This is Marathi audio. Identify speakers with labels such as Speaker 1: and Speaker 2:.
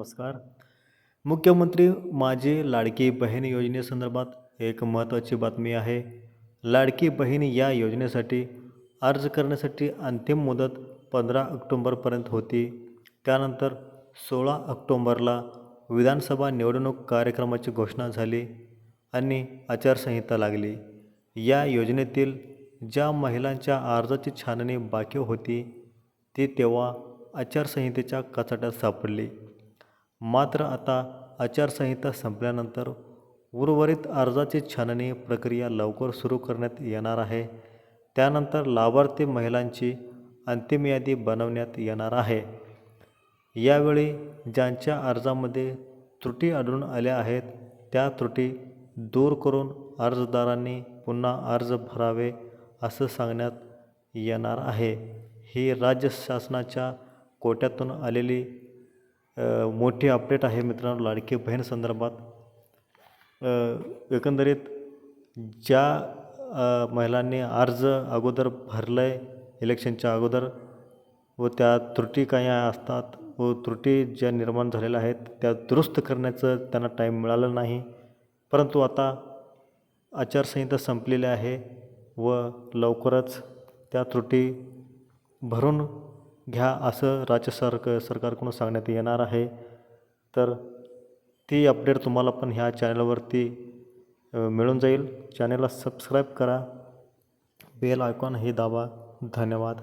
Speaker 1: नमस्कार. मुख्यमंत्री माझी लाडकी बहीण योजनेसंदर्भात एक महत्त्वाची बातमी आहे. लाडकी बहीण या योजनेसाठी अर्ज करण्यासाठी अंतिम मुदत पंधरा ऑक्टोंबरपर्यंत होती. त्यानंतर सोळा ऑक्टोंबरला विधानसभा निवडणूक कार्यक्रमाची घोषणा झाली आणि आचारसंहिता लागली. या योजनेतील ज्या महिलांच्या अर्जाची छाननी बाकी होती ती तेव्हा आचारसंहितेच्या कचाट्यात सापडली. मात्र आता आचारसंहिता संपल्यानंतर उर्वरित अर्जाची छाननी प्रक्रिया लवकर सुरू करण्यात येणार आहे. त्यानंतर लाभार्थी महिलांची अंतिम यादी बनवण्यात येणार आहे. यावेळी ज्यांच्या अर्जामध्ये त्रुटी आढळून आल्या आहेत त्या त्रुटी दूर करून अर्जदारांनी पुन्हा अर्ज भरावे असं सांगण्यात येणार आहे. ही राज्य शासनाच्या कोट्यातून आलेली मोठी अपडेट आहे मित्रांनो लाडकी बहीण संदर्भात. एकंदरीत ज्या महिलांनी अर्ज अगोदर भरलं आहे इलेक्शनच्या अगोदर व त्या त्रुटी काही असतात व त्रुटी ज्या निर्माण झालेल्या आहेत त्या दुरुस्त करण्याचं त्यांना टाईम मिळालं नाही. परंतु आता आचारसंहिता संपलेली आहे व लवकरच त्या त्रुटी भरून घ्या असं राज्य सरक सरकारकडून सांगण्यात येणार आहे. तर ती अपडेट तुम्हाला पण ह्या चॅनलवरती मिळून जाईल. चॅनलला सबस्क्राईब करा. बेल आयकॉन हे दाबा. धन्यवाद.